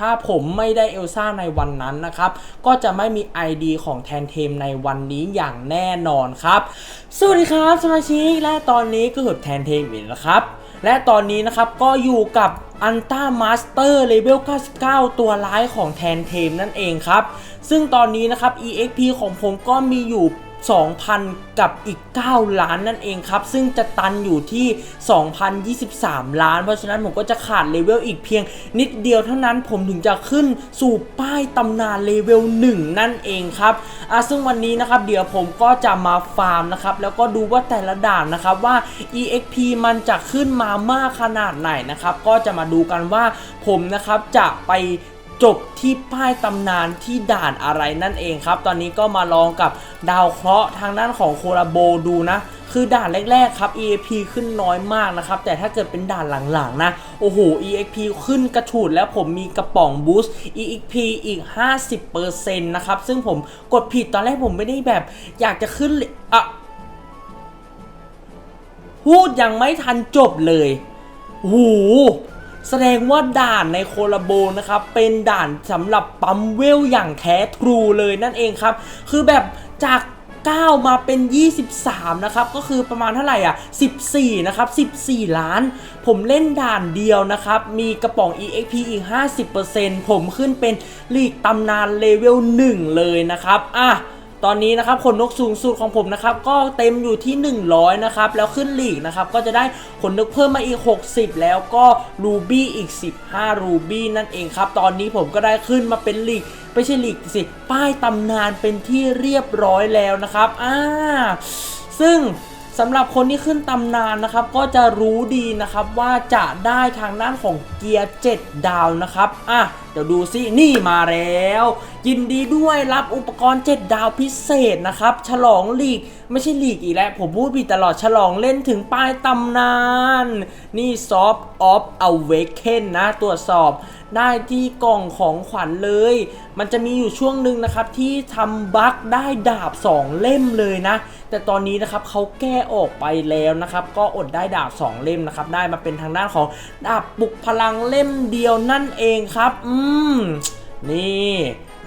ถ้าผมไม่ได้เอลซ่าในวันนั้นนะครับ ก็จะไม่มี ID ของแทนเทมในวันนี้อย่างแน่นอนครับ สวัสดีครับสมาชิกและตอนนี้ก็คือแทนเทมอีกแล้วครับ และตอนนี้นะครับก็อยู่กับอันต้ามาสเตอร์เลเวล 99 ตัวร้ายของแทนเทมนั่นเองครับ ซึ่งตอนนี้นะครับ EXP ของผมก็มีอยู่ 2,000 กับอีก 9 ล้านนั่นเองครับ ซึ่งจะตันอยู่ที่ 2,023 ล้าน เพราะฉะนั้นผมก็จะขาดเลเวลอีกเพียง นิดเดียวเท่านั้นผมถึงจะขึ้นสู่ป้ายตำนานเลเวล1 นั่นเองครับอะซึ่งวันนี้นะครับเดี๋ยวผมก็จะมาฟาร์มนะครับแล้วก็ดูว่าแต่ละด่านนะครับว่า EXP มันจะขึ้นมามากขนาดไหนนะครับก็จะมาดูกันว่าผมนะครับจะไป จบที่ป้ายตำนานที่ด่านอะไรนั่นเองครับ ตอนนี้ก็มาลองกับดาวเคราะห์ทางด้านของโคราโบดูนะ คือด่านแรกๆครับ EXP ขึ้นน้อยมากนะครับ แต่ถ้าเกิดเป็นด่านหลังๆนะ โอ้โห EXP ขึ้นกระฉูดแล้วผมมีกระป๋องบูสต์ EXP อีก 50%นะครับ ซึ่งผมกดผิดตอนแรกผมไม่ได้แบบ อยากจะขึ้นอะพูดยังไม่ทันจบเลยโอ้โห แสดงว่าด่านในโคลาโบนะครับ เป็นด่านสำหรับปั๊มเวลอย่างแท้ทรูเลยนั่นเองครับ คือแบบจาก 9 มาเป็น 23 นะครับ ก็คือประมาณเท่าไหร่อะ 14 นะครับ 14 ล้าน ผมเล่นด่านเดียวนะครับ มีกระป๋อง EXP อีก 50%ผมขึ้นเป็นลีกตำนานเลเวล 1 เลยนะครับ อะ ตอนนี้นะครับขนนกสูงสุดของผมนะครับก็เต็มอยู่ที่ 100 นะครับ แล้วขึ้นหลีกนะครับ ก็จะได้ขนนกเพิ่มมาอีก 60 แล้วก็รูบี้อีก 15 รูบี้นั่นเองครับ ตอนนี้ผมก็ได้ขึ้นมาเป็นหลีกไม่ใช่หลีกสิ ป้ายตำนานเป็นที่เรียบร้อยแล้วนะครับอ่าซึ่งสำหรับคนที่ขึ้นตำนานนะครับก็จะรู้ดีนะครับว่าจะได้ทางด้านของเกียร์ 7 ดาวนะครับอะ เดี๋ยวดูซินี่มาแล้ว ยินดีด้วยรับอุปกรณ์ 7 ดาวพิเศษนะครับ ฉลองลีก ไม่ใช่ลีกอีกแล้ว ผมพูดผิดตลอดฉลองเล่นถึงป้ายตำนาน นี่ Soft of Awaken นะตรวจสอบได้ที่กล่องของขวัญเลย มันจะมีอยู่ช่วงหนึ่งนะครับที่ทำบั๊กได้ดาบ 2 เล่มเลยนะ แต่ตอนนี้นะครับเขาแก้ออกไปแล้วนะครับ ก็อดได้ดาบ 2 เล่มนะครับ ได้มาเป็นทางด้านของดาบปลุกพลังเล่มเดียวนั่นเองครับ อืมนี่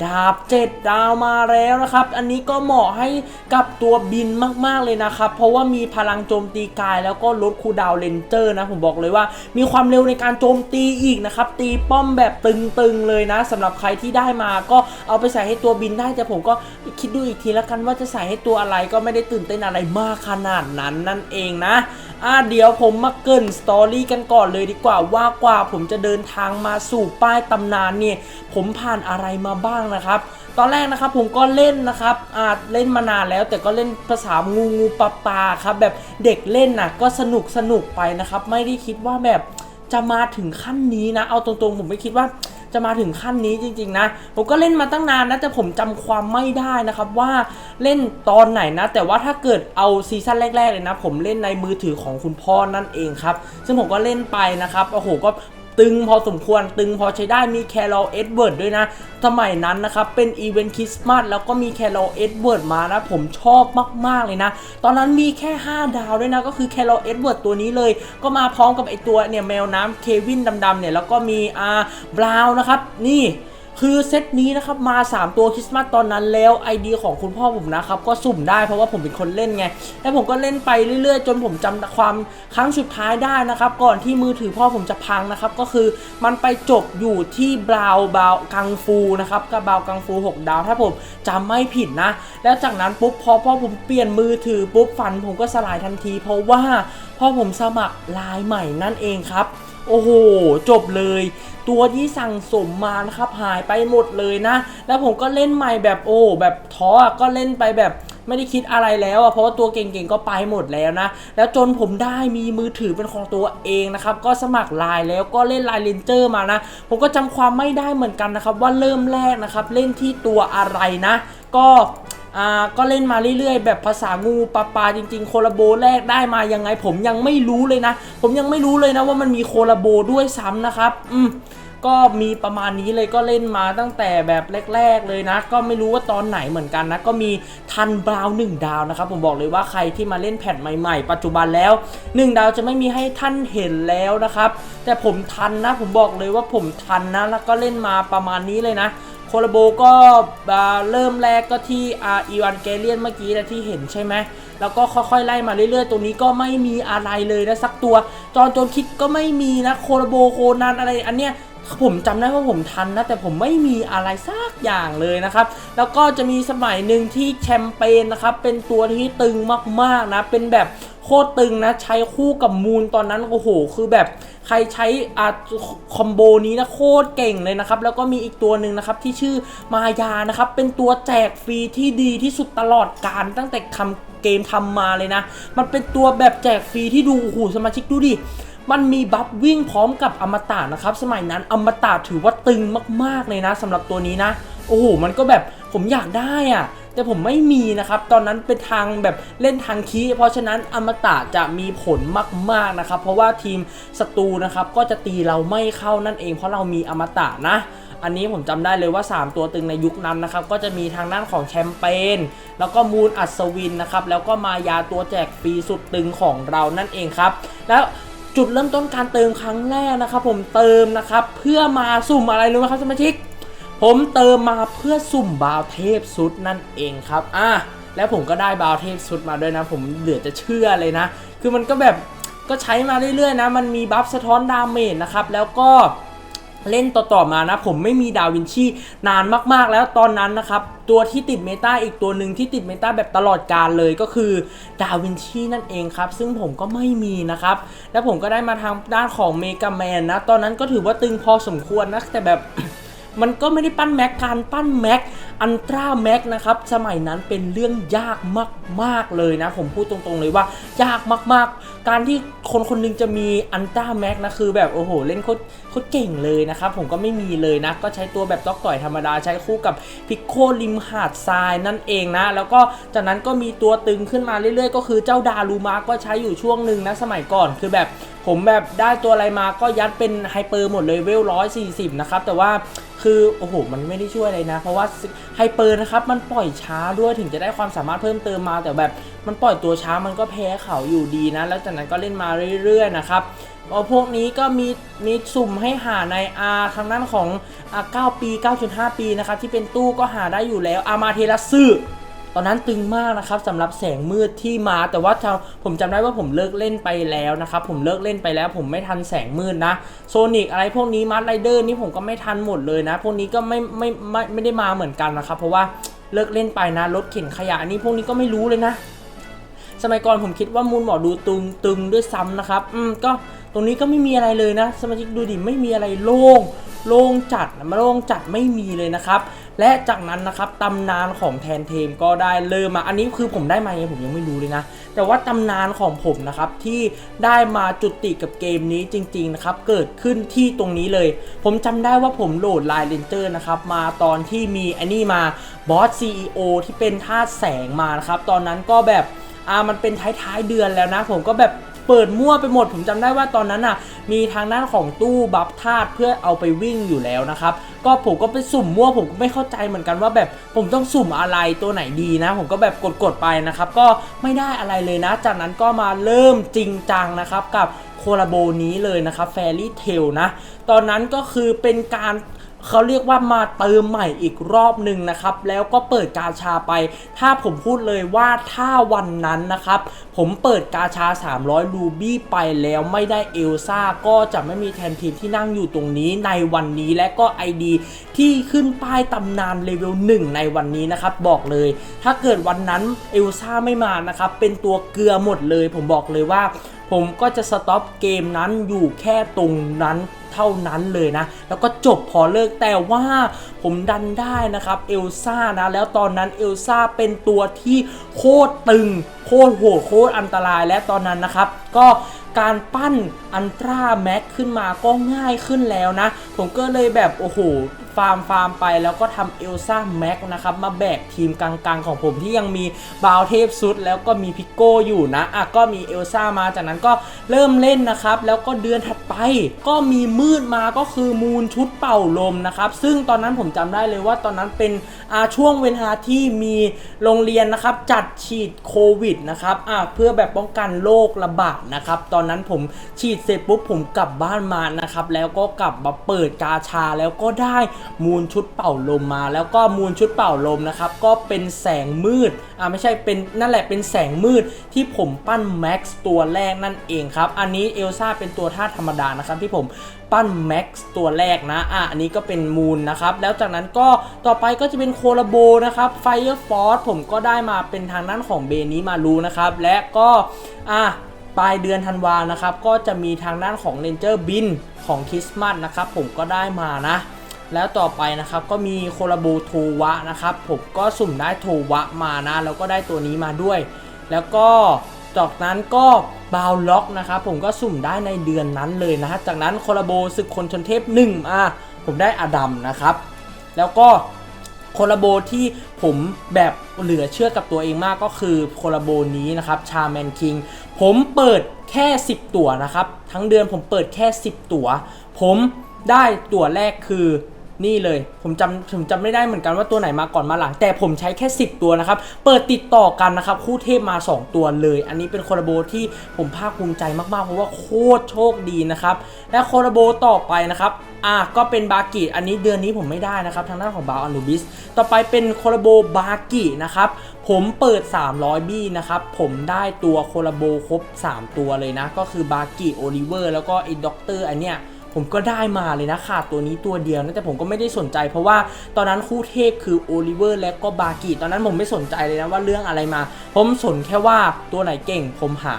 ดาบเจ็ดดาวมาแล้วนะครับ อันนี้ก็เหมาะให้กับตัวบินมากๆเลยนะครับ เพราะว่ามีพลังโจมตีกายแล้วก็ลดคูดาวเลนเจอร์นะ ผมบอกเลยว่า มีความเร็วในการโจมตีอีกนะครับ ตีป้อมแบบตึงๆเลยนะสำหรับใครที่ได้มาก็เอาไปใส่ให้ตัวบินได้ แต่ผมก็คิดดูอีกทีแล้วกันว่าจะใส่ให้ตัวอะไรก็ไม่ได้ตื่นเต้นอะไรมากขนาดนั้นนั่นเองนะ อ่าเดี๋ยวผมมาเกินสตอรี่กันก่อนเลยดีกว่าว่ากว่าผมจะเดินทางมาสู่ป้ายตำนานเนี่ยผมผ่านอะไรมาบ้างนะครับ ตอนแรกนะครับผมก็เล่นนะครับอ่าเล่นมานานแล้ว แต่ก็เล่นภาษางูงูปลาปลาครับแบบเด็กเล่นน่ะก็สนุกสนุกไปนะครับ ไม่ได้คิดว่าแบบ จะมาถึงขั้นนี้นะ เอาตรงๆผมไม่คิดว่าจะมาถึงขั้นนี้จริง ๆ นะ ผมก็เล่นมาตั้งนานนะ แต่ผมจำความไม่ได้นะครับว่าเล่นตอนไหนนะ แต่ว่าถ้าเกิดเอาซีซั่นแรก ๆ เลยนะ ผมเล่นในมือถือของคุณพ่อนั่นเองครับ ซึ่งผมก็เล่นไปนะครับ โอ้โห ก็ ตึงพอสมควรตึงพอใช้ได้มีแคลร์เอ็ดเวิร์ดด้วยนะสมัยนั้นนะครับเป็นอีเวนต์คริสต์มาสแล้วก็มีแคลร์เอ็ดเวิร์ดมานะผมชอบมากๆเลยนะ ตอนนั้นมีแค่ 5 ดาวด้วยนะ ก็คือแคลร์เอ็ดเวิร์ดตัวนี้เลย ก็มาพร้อมกับไอตัวเนี่ยแมวน้ำเควินดำๆเนี่ยแล้วก็มีอาบราวน์นะครับนี่ คือเซตนี้นะครับมา 3 ตัวคริสต์มาสตอนนั้นแล้ว ID ของคุณพ่อผมนะครับก็สุ่มได้เพราะว่าผมเป็นคนเล่นไงแล้วผมก็เล่นไปเรื่อยๆ จนผมจำความครั้งสุดท้ายได้นะครับ ก่อนที่มือถือพ่อผมจะพังนะครับ ก็คือมันไปจบอยู่ที่บราวบราวกังฟูนะครับกับบราวกังฟู 6 ดาวถ้าผมจำไม่ผิดนะ แล้วจากนั้นปุ๊บพอพ่อผมเปลี่ยนมือถือปุ๊บฝันผมก็สลายทันที เพราะว่าพ่อผมสมัครลายใหม่นั่นเองครับ โอ้โห จบเลย ตัวที่สั่งสมมานะครับหายไปหมดเลยนะ แล้วผมก็เล่นใหม่แบบโอ้แบบท้อก็เล่นไปแบบไม่ได้คิดอะไรแล้วอะเพราะว่าตัวเก่งๆก็ไปหมดแล้วนะ แล้วจนผมได้มีมือถือเป็นของตัวเองนะครับ ก็สมัครไลน์แล้วก็เล่นไลน์เลนเจอร์มานะ ผมก็จำความไม่ได้เหมือนกันนะครับ ว่าเริ่มแรกนะครับ เล่นที่ตัวอะไรนะ ก็ อ่าก็เล่นมาเรื่อยๆ แบบภาษางูปลาปลาจริงๆ โคลาโบแรกได้มายังไง ผมยังไม่รู้เลยนะ ผมยังไม่รู้เลยนะว่ามันมีโคลาโบด้วยซ้ำนะครับ อืมก็มีประมาณนี้เลยก็เล่นมาตั้งแต่แบบแรก ๆ เลยนะ ก็ไม่รู้ว่าตอนไหนเหมือนกันนะ ก็มีทันบราวน์หนึ่งดาวนะครับผมบอกเลยว่าใครที่มาเล่นแผ่นใหม่ๆ ปัจจุบันแล้ว 1 ดาวจะไม่มีให้ท่านเห็นแล้วนะครับ แต่ผมทันนะ ผมบอกเลยว่าผมทันนะ แล้วก็เล่นมาประมาณนี้เลยนะ โคลโบก็เริ่มแรกก็ที่อาอีวานเกเลียนเมื่อกี้นะที่เห็นใช่ไหมแล้วก็ค่อยๆไล่มาเรื่อยๆ ตรงนี้ก็ไม่มีอะไรเลยนะสักตัว จอนโจนคิดก็ไม่มีนะโคลโบโคนันอะไรอันเนี้ยผมจำได้ว่าผมทันนะ แต่ผมไม่มีอะไรสักอย่างเลยนะครับ แล้วก็จะมีสมัยหนึ่งที่แชมเปญนะครับ เป็นตัวที่ตึงมากๆนะ เป็นแบบ โคตรตึงนะ ใช้คู่กับมูลตอนนั้น โอ้โห คือแบบใครใช้อาคอมโบนี้นะโคตรเก่งเลยนะครับ แล้วก็มีอีกตัวหนึ่งนะครับที่ชื่อมายานะครับ เป็นตัวแจกฟรีที่ดีที่สุดตลอดการตั้งแต่ทำเกมทำมาเลยนะ มันเป็นตัวแบบแจกฟรีที่ดูโอ้โหสมาชิกดูดิมันมีบัฟวิ่งพร้อมกับอมตะนะครับ สมัยนั้นอมตะถือว่าตึงมากๆเลยนะสำหรับตัวนี้นะ โอ้โห มันก็แบบผมอยากได้อะ แต่ผมไม่มีนะครับ ตอนนั้นเป็นทางแบบเล่นทางคีเพราะฉะนั้นอมตะจะมีผลมากๆนะครับ เพราะว่าทีมศัตรูนะครับก็จะตีเราไม่เข้านั่นเอง เพราะเรามีอมตะนะอันนี้ผมจำได้เลยว่า 3 ตัวตึงในยุคนั้นนะครับ ก็จะมีทางด้านของแชมเปญแล้วก็มูลอัศวินนะครับ แล้วก็มายาตัวแจกฟรีสุดตึงของเรานั่นเองครับ แล้วจุดเริ่มต้นการเติมครั้งแรกนะครับ ผมเติมนะครับ เพื่อมาสุ่มอะไรรู้ไหมครับสมาชิก ผมเติมมาเพื่อสุ่มบาวเทพสุดนั่นเองครับ อะ แล้วผมก็ได้บาวเทพสุดมาด้วยนะ ผมเหลือจะเชื่อเลยนะ คือมันก็แบบก็ใช้มาเรื่อยๆนะ มันมีบัฟสะท้อนดาเมจนะครับ แล้วก็เล่นต่อๆมานะ ผมไม่มีดาวินชีนานมากๆ แล้วตอนนั้นนะครับ ตัวที่ติดเมตาอีกตัวหนึ่งที่ติดเมตาแบบตลอดการเลยก็คือดาวินชีนั่นเองครับ ซึ่งผมก็ไม่มีนะครับ แล้วผมก็ได้มาทางด้านของเมกาแมนนะ ตอนนั้นก็ถือว่าตึงพอสมควรนะแต่แบบ มันก็ไม่ได้ปั้นแม็กการปั้นแม็กอันตราแม็กนะครับสมัยนั้นเป็นเรื่องยากมากๆเลยนะ ผมพูดตรงๆเลยว่ายากมากๆ การที่คนคนหนึงจะมีอันตราแม็กนะคือแบบโอ้โห เล่นโคตรโคตรเก่งเลยนะครับ ผมก็ไม่มีเลยนะ ก็ใช้ตัวแบบต๊อกต่อยธรรมดาใช้คู่กับพิกโคลิมหาดทรายนั่นเองนะ แล้วก็จากนั้นก็มีตัวตึงขึ้นมาเรื่อยๆ ก็คือเจ้าดารูมาก็ใช้อยู่ช่วงหนึ่งนะสมัยก่อนคือแบบผมแบบได้ตัวอะไรมาก็ยัดเป็นไฮเปอร์หมดเลยเวลร้อยสี่สิบนะครับ แต่ว่าคือโอ้โหมันไม่ได้ช่วยอะไรนะ เพราะว่าไฮเปอร์นะครับมันปล่อยช้าด้วยถึงจะได้ความสามารถเพิ่มเติมมา แต่แบบมันปล่อยตัวช้ามันก็แพ้เขาอยู่ดีนะ แล้วจากนั้นก็เล่นมาเรื่อยๆนะครับเอาพวกนี้ก็มีมีสุ่มให้หาในอาทางด้านของ9ปี 9.5 ปีนะครับที่เป็นตู้ก็หาได้อยู่แล้วอามาเทรัสซึตอนนั้นตึงมากนะครับสำหรับแสงมืดที่มา แต่ว่าผมจำได้ว่าผมเลิกเล่นไปแล้วนะครับผมเลิกเล่นไปแล้วผมไม่ทันแสงมืดนะโซนิกอะไรพวกนี้มาร์ไรเดอร์นี่ผมก็ไม่ทันหมดเลยนะ พวกนี้ก็ไม่ไม่ไม่ไม่ได้มาเหมือนกันนะครับเพราะว่าเลิกเล่นไปนะรถเข็นขยะนี่พวกนี้ก็ไม่รู้เลยนะ สมัยก่อนผมคิดว่ามูลหมอดูตึงตึงด้วยซ้ำนะครับ อืมก็ตรงนี้ก็ไม่มีอะไรเลยนะ สมาชิกดูดิไม่มีอะไรโล่งโล่งจัดนะโล่งจัดไม่มีเลยนะครับ และจากนั้นนะครับตำนานของแทนเทมก็ได้เริ่มมา อันนี้คือผมได้มายังผมยังไม่รู้เลยนะ แต่ว่าตำนานของผมนะครับที่ได้มาจุติกับเกมนี้จริงๆนะครับเกิดขึ้นที่ตรงนี้เลย ผมจำได้ว่าผมโหลดไลน์เลนเจอร์นะครับมาตอนที่มีอันนี้มาบอส CEO ที่เป็นธาตุแสงมานะครับตอนนั้นก็แบบ อ่ามันเป็นท้ายๆเดือนแล้วนะ ผมก็แบบเปิดมั่วไปหมด ผมจำได้ว่าตอนนั้นอะ มีทางด้านของตู้บัฟธาตุเพื่อเอาไปวิ่งอยู่แล้วนะครับ ก็ผมก็ไปสุ่มมั่วผมก็ไม่เข้าใจเหมือนกันว่าแบบผมต้องสุ่มอะไรตัวไหนดีนะ ผมก็แบบกดๆไปนะครับ ก็ไม่ได้อะไรเลยนะ จากนั้นก็มาเริ่มจริงจังนะครับกับโคลาโบนี้เลยนะครับแฟรี่เทลนะ ตอนนั้นก็คือเป็นการ เขาเรียกว่ามาเติมใหม่อีกรอบหนึ่งนะครับ แล้วก็เปิดกาชาไป ถ้าผมพูดเลยว่าถ้าวันนั้นนะครับ ผมเปิดกาชา 300 รูบี้ไปแล้วไม่ได้เอลซ่าก็จะไม่มีแทนทีมที่นั่งอยู่ตรงนี้ในวันนี้และก็ ID ที่ขึ้นป้ายตำนานเลเวล1ในวันนี้นะครับ บอกเลย ถ้าเกิดวันนั้นเอลซ่าไม่มานะครับ เป็นตัวเกลือหมดเลย ผมบอกเลยว่า ผมก็จะสต็อปเกมนั้นอยู่แค่ตรงนั้นเท่านั้นเลยนะ แล้วก็จบพอเลิกแต่ว่าผมดันได้นะครับเอลซ่านะ แล้วตอนนั้นเอลซ่าเป็นตัวที่โคตรตึง โคตรโหดโคตรอันตรายและตอนนั้นนะครับ ก็ การปั้นอันตราแม็กขึ้นมาก็ง่ายขึ้นแล้วนะ ผมก็เลยแบบโอ้โหฟาร์มฟาร์มไปแล้วก็ทำเอลซ่าแม็กนะครับ มาแบกทีมกลางๆของผมที่ยังมีบาวเทพซุดแล้วก็มีพิกโก้อยู่นะอะก็มีเอลซ่ามาจากนั้นก็เริ่มเล่นนะครับ แล้วก็เดือนถัด ไป ก็มีมืดมาก็คือมูลชุดเป่าลมนะครับ ซึ่งตอนนั้นผมจำได้เลยว่าตอนนั้นเป็นอาช่วงเวลาที่มีโรงเรียนนะครับ จัดฉีดโควิดนะครับอ่าเพื่อแบบป้องกันโรคระบาดนะครับ ตอนนั้นผมฉีดเสร็จปุ๊บผมกลับบ้านมานะครับ แล้วก็กลับมาเปิดกาชาแล้วก็ได้มูลชุดเป่าลมมา แล้วก็มูลชุดเป่าลมนะครับ ก็เป็นแสงมืดอ่าไม่ใช่เป็นนั่นแหละเป็นแสงมืดที่ผมปั้นแม็กซ์ตัวแรกนั่นเองครับ อันนี้เอลซ่าเป็นตัวท่าธรรมดานะครับที่ผมปั้นแม็กซ์ตัวแรกนะอะอันนี้ก็เป็นมูลนะครับ แล้วจากนั้นก็ต่อไปก็จะเป็นโคลาโบนะครับไฟเออร์ฟอร์ผมก็ได้มาเป็นทางด้านของเบนี้มารูนะครับ และก็อะปลายเดือนธันวานะครับ ก็จะมีทางด้านของเ a นเจอร์บินของคริสต์มาสนะครับผมก็ได้มานะแล้วต่อไปนะครับก็มีโคลาโบโทวะนะครับผมก็สุ่มได้โทวะมานะแล้วก็ได้ตัวนี้มาด้วย แล้วก็ จากนั้นก็บาวล็อกนะครับผมก็สุ่มได้ในเดือนนั้นเลยนะฮะจากนั้นโคลาโบศึกคนชนเทพ1อะผมได้อดัมนะครับ แล้วก็โคลาโบที่ผมแบบเหลือเชื่อกับตัวเองมากก็คือโคลาโบนี้นะครับชาแมนคิงผมเปิดแค่ 10 ตั๋วนะครับ ทั้งเดือนผมเปิดแค่ 10 ตั๋ว ผมได้ตั๋วแรกคือ นี่เลยผมจำผมจำไม่ได้เหมือนกันว่าตัวไหนมาก่อนมาหลัง แต่ผมใช้แค่ 10 ตัวนะครับ เปิดติดต่อกันนะครับ คู่เทพมา 2 ตัวเลย อันนี้เป็นโคลาโบที่ผมภาคภูมิใจมากๆ เพราะว่าโคตรโชคดีนะครับ และโคลาโบต่อไปนะครับอะก็เป็นบากิอันนี้เดือนนี้ผมไม่ได้นะครับ ทางด้านของบาอนูบิสต่อไปเป็นโคลาโบบากินะครับผมเปิด 300 บี้นะครับ ผมได้ตัวโคลาโบครบ 3 ตัวเลยนะ ก็คือบากิโอลิเวอร์แล้วก็ไอ้ด็อกเตอร์อันเนี้ย ผมก็ได้มาเลยนะขาดตัวนี้ตัวเดียวนะแต่ผมก็ไม่ได้สนใจ เพราะว่าตอนนั้นคู่เทพคือโอลิเวอร์และก็บากิตอนนั้นผมไม่สนใจเลยนะว่าเรื่องอะไรมา ผมสนแค่ว่าตัวไหนเก่ง ผมหา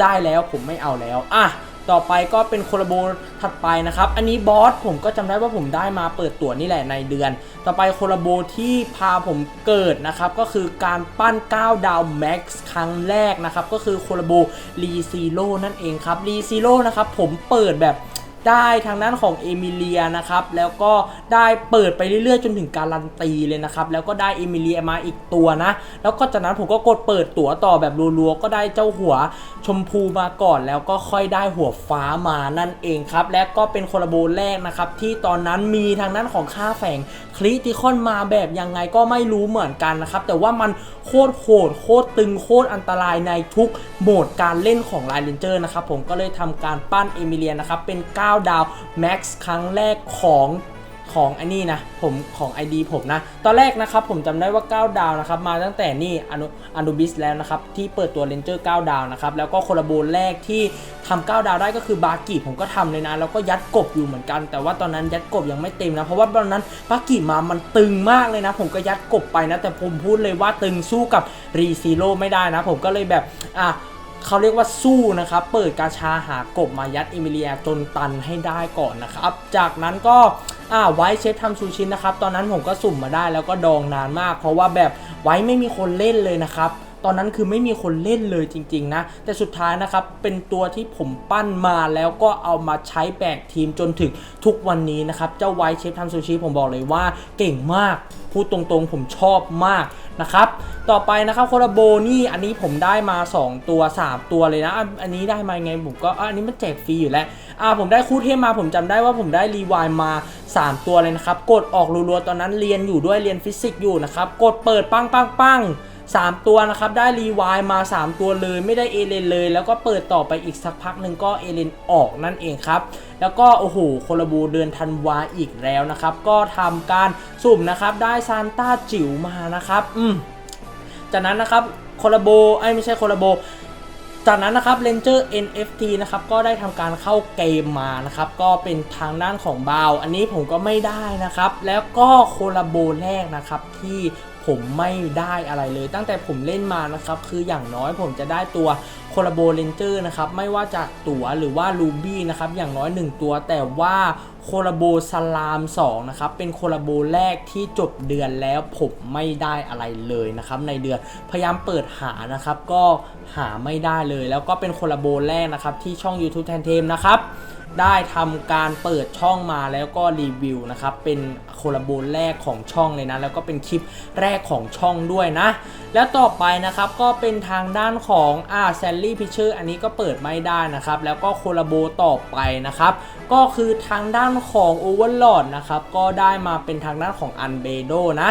ได้แล้วผมไม่เอาแล้วอะต่อไปก็เป็นโคลาโบถัดไปนะครับ อันนี้บอสผมก็จำได้ว่าผมได้มาเปิดตัวนี่แหละในเดือน ต่อไปโคลาโบที่พาผมเกิดนะครับ ก็คือการปั้น 9 ดาวแม็กซ์ครั้งแรกนะครับ ก็คือโคลาโบรีซีโร่นั่นเองครับรีซีโร่นะครับผมเปิดแบบ ได้ทางด้านของเอมิเลียนะครับแล้วก็ได้เปิดไปเรื่อยๆ จนถึงการันตีเลยนะครับแล้วก็ได้เอมิเลียมาอีกตัวนะแล้วก็จากนั้นผมก็กดเปิดตั๋วต่อแบบรัวๆก็ได้เจ้าหัวชมพูมาก่อน แล้วก็ค่อยได้หัวฟ้ามานั่นเองครับและก็เป็นโคลาโบแรกนะครับที่ตอนนั้นมีทางด้านของค่าแฝงคริติคอนมาแบบยังไงก็ไม่รู้เหมือนกันนะครับแต่ว่ามันโคตรโหดโคตรตึงโคตรอันตรายในทุกโหมดการเล่นของไลน์เลนเจอร์นะครับผมก็เลยทำการปั้นเอมิเลียนะครับเป็น9 9 ดาวแม็กซ์ครั้งแรกของของอันนี้นะผมของ ID ผมนะ ตอนแรกนะครับผมจำได้ว่า 9 ดาวนะครับมาตั้งแต่นี่อนุอนุบิสแล้วนะครับที่เปิดตัวเลนเจอร์9ดาวนะครับแล้วก็โคลาโบแรกที่ทำ9ดาวได้ก็คือบากิผมก็ทำเลยนะแล้วก็ยัดกบอยู่เหมือนกัน แต่ว่าตอนนั้นยัดกบยังไม่เต็มนะเพราะว่าตอนนั้นบากิมามันตึงมากเลยนะ ผมก็ยัดกบไปนะแต่ผมพูดเลยว่าตึงสู้กับรีซีโร่ไม่ได้นะ ผมก็เลยแบบอะ เขาเรียกว่าสู้นะครับ เปิดกาชาหากบมายัดเอมิเลียจนตันให้ได้ก่อนนะครับ จากนั้นก็อ่าไว้เชฟทำซูชินะครับ ตอนนั้นผมก็สุ่มมาได้แล้วก็ดองนานมาก เพราะว่าแบบไว้ไม่มีคนเล่นเลยนะครับ ตอนนั้นคือไม่มีคนเล่นเลยจริงๆนะ แต่สุดท้ายนะครับ เป็นตัวที่ผมปั้นมาแล้วก็เอามาใช้แบกทีมจนถึงทุกวันนี้นะครับ เจ้าไวท์เชฟทำซูชิผมบอกเลยว่าเก่งมากพูดตรงๆผมชอบมากนะครับ ต่อไปนะครับโคลาโบนี่อันนี้ผมได้มา 2 ตัว 3 ตัวเลยนะ อันนี้ได้มาไงผมก็อันนี้มันแจกฟรีอยู่แล้วอ่าผมได้คู่เทพมาผมจำได้ว่าผมได้รีวายมา 3 ตัวเลยนะครับ กดออกรัวๆตอนนั้นเรียนอยู่ด้วยเรียนฟิสิกส์อยู่นะครับ กดเปิดปังปังปัง สามตัวนะครับได้รีวายมา 3 ตัวเลยไม่ได้เอเลนเลย แล้วก็เปิดต่อไปอีกสักพักหนึ่งก็เอเลนออกนั่นเองครับ แล้วก็โอ้โหโคลาโบเดือนธันวาอีกแล้วนะครับ ก็ทำการสุ่มนะครับได้ซานต้าจิ๋วมานะครับอืมจากนั้นนะครับโคลาโบไอ้ไม่ใช่โคลาโบจากนั้นนะครับ Ranger NFT นะครับก็ได้ทำการเข้าเกมมานะครับก็เป็นทางด้านของบาว อันนี้ผมก็ไม่ได้นะครับ แล้วก็โคลาโบแรกนะครับที่ ผมไม่ได้อะไรเลย ตั้งแต่ผมเล่นมานะครับ คืออย่างน้อยผมจะได้ตัวโคลาโบเลนเจอร์นะครับ ไม่ว่าจากตั๋วหรือว่าลูบี้นะครับ อย่างน้อย 1 ตัว แต่ว่าโคลาโบสลาม2นะครับ เป็นโคลาโบแรกที่จบเดือนแล้วผมไม่ได้อะไรเลยนะครับ ในเดือนพยายามเปิดหานะครับ ก็หาไม่ได้เลย แล้วก็เป็นโคลาโบแรกนะครับ ที่ช่อง YouTube แทนเทมนะครับ ได้ทำการเปิดช่องมาแล้วก็รีวิวนะครับ เป็นโคลาโบแรกของช่องเลยนะ แล้วก็เป็นคลิปแรกของช่องด้วยนะ แล้วต่อไปนะครับก็เป็นทางด้านของอ่าแซลลี่พิเชอร์อันนี้ก็เปิดไม่ได้นะครับ แล้วก็โคลาโบต่อไปนะครับ ก็คือทางด้านของ Overlord นะครับ ก็ได้มาเป็นทางด้านของอันเบโดนะ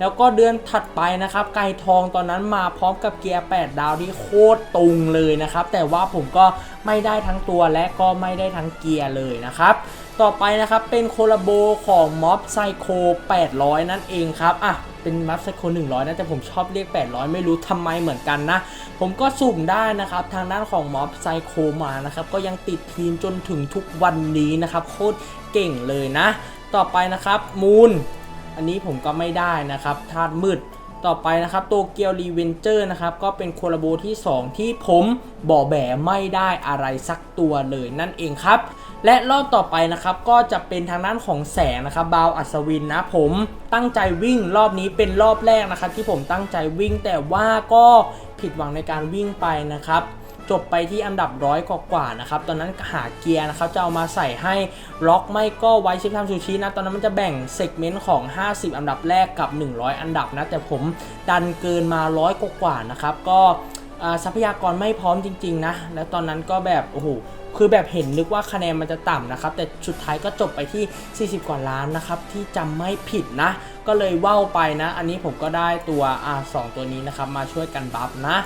แล้วก็เดือนถัดไปนะครับ ไก่ทองตอนนั้นมาพร้อมกับเกียร์ 8 ดาวที่โคตรตุงเลยนะครับ แต่ว่าผมก็ไม่ได้ทั้งตัวและก็ไม่ได้ทั้งเกียร์เลยนะครับ ต่อไปนะครับเป็นโคลาโบของม็อบไซโค800 นั่นเองครับอะเป็นม็อบไซโค100 นะแต่ผมชอบเรียก 800 ไม่รู้ทำไมเหมือนกันนะ ผมก็สุ่มได้นะครับ ทางด้านของม็อบไซโคมานะครับ ก็ยังติดทีมจนถึงทุกวันนี้นะครับ โคตรเก่งเลยนะ ต่อไปนะครับมูน อันนี้ผมก็ไม่ได้นะครับธาตุมืดต่อไปนะครับโตเกียวรีเวนเจอร์นะครับก็เป็นโคลาโบที่ 2 ที่ผมบ่อแบไม่ได้อะไรสักตัวเลยนั่นเองครับ และรอบต่อไปนะครับก็จะเป็นทางด้านของแสงนะครับบาวอัศวินนะผมตั้งใจวิ่งรอบนี้เป็นรอบแรกนะครับที่ผมตั้งใจวิ่งแต่ว่าก็ผิดหวังในการวิ่งไปนะครับ จบไปที่อันดับร้อยกว่าๆนะครับ ตอนนั้นหาเกียร์นะครับจะเอามาใส่ให้ล็อกไม่ก็ไว้ชิปทำซูชินะ ตอนนั้นมันจะแบ่งเซกเมนต์ของ 50 อันดับแรกกับ 100 อันดับนะ แต่ผมดันเกินมาร้อยกว่าๆนะครับ ก็ทรัพยากรไม่พร้อมจริงๆนะ แล้วตอนนั้นก็แบบโอ้โหคือแบบเห็นนึกว่าคะแนนมันจะต่ำนะครับ แต่สุดท้ายก็จบไปที่ 40 กว่าล้านนะครับ ที่จำไม่ผิดนะ ก็เลยว่าวไปนะ อันนี้ผมก็ได้ตัวอ่าสองตัวนี้นะครับ มาช่วยกันบัฟนะ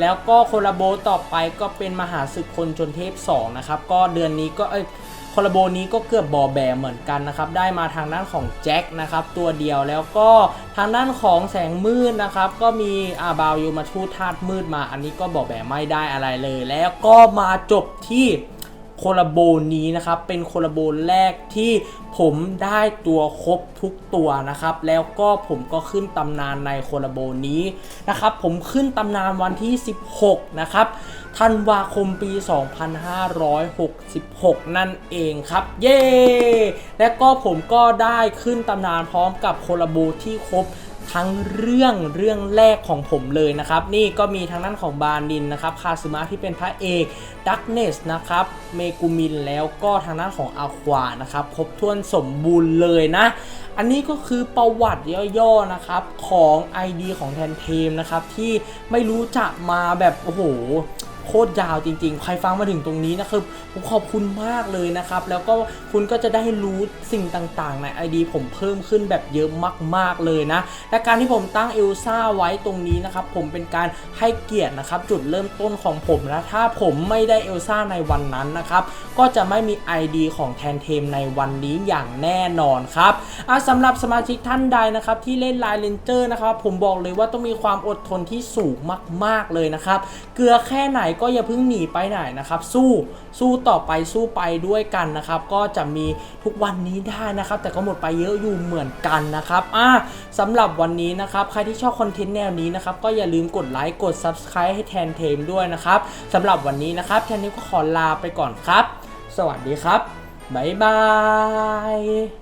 แล้วก็โคลาโบต่อไปก็เป็นมหาศึกคนจนเทพ2นะครับก็เดือนนี้ก็เอ้ยโคลาโบนี้ก็เกือบบอแบเหมือนกันนะครับได้มาทางด้านของแจ็คนะครับตัวเดียวแล้วก็ทางด้านของแสงมืดนะครับก็มีอาบาวยูมาชูธาตุมืดมา อันนี้ก็บอแบไม่ได้อะไรเลย แล้วก็มาจบที่ โคลาโบนี้นะครับ เป็นโคลาโบแรกที่ผมได้ตัวครบทุกตัวนะครับ แล้วก็ผมก็ขึ้นตำนานในโคลาโบนี้นะครับ ผมขึ้นตำนานวันที่ 16 นะครับธันวาคมปี 2566 นั่นเองครับ เย้ และก็ผมก็ได้ขึ้นตำนานพร้อมกับโคลาโบที่ครบ ทั้งเรื่องเรื่องแรกของผมเลยนะครับ นี่ก็มีทางด้านของบานินนะครับคาซึมะที่เป็นพระเอกดักเนสนะครับเมกุมินแล้วก็ทางด้านของอาควานะครับครบถ้วนสมบูรณ์เลยนะ อันนี้ก็คือประวัติย่อๆนะครับของ ID ของแทนเทมนะครับที่ไม่รู้จะมาแบบโอ้โห โคตรยาวจริงๆ ใครฟังมาถึงตรงนี้นะครับผมขอบคุณมากเลยนะครับ แล้วก็คุณก็จะได้รู้สิ่งต่างๆ ใน ID ผมเพิ่มขึ้นแบบเยอะมากๆเลยนะ และการที่ผมตั้งเอลซ่าไว้ตรงนี้นะครับ ผมเป็นการให้เกียรตินะครับจุดเริ่มต้นของผมนะถ้าผมไม่ได้เอลซ่าในวันนั้นนะครับ ก็จะไม่มี ID ของแทนเทมในวันนี้อย่างแน่นอนครับสำหรับสมาชิกท่านใดนะครับที่เล่นไลน์เลนเจอร์นะครับผมบอกเลยว่าต้องมีความอดทนที่สูงมาก ๆเลยนะครับ เกลือแค่ไหนก็อย่าเพิ่งหนีไปไหนนะครับสู้สู้ต่อไปสู้ไปด้วยกันนะครับก็จะมีทุกวันนี้ได้นะครับ แต่ก็หมดไปเยอะอยู่เหมือนกันนะครับอะสำหรับวันนี้นะครับใครที่ชอบคอนเทนต์แนวนี้นะครับก็อย่าลืมกดไลค์กด Subscribe ให้แทนเทมด้วยนะครับสำหรับวันนี้นะครับแทนเทมก็ขอลาไปก่อนครับ สวัสดีครับบ๊ายบาย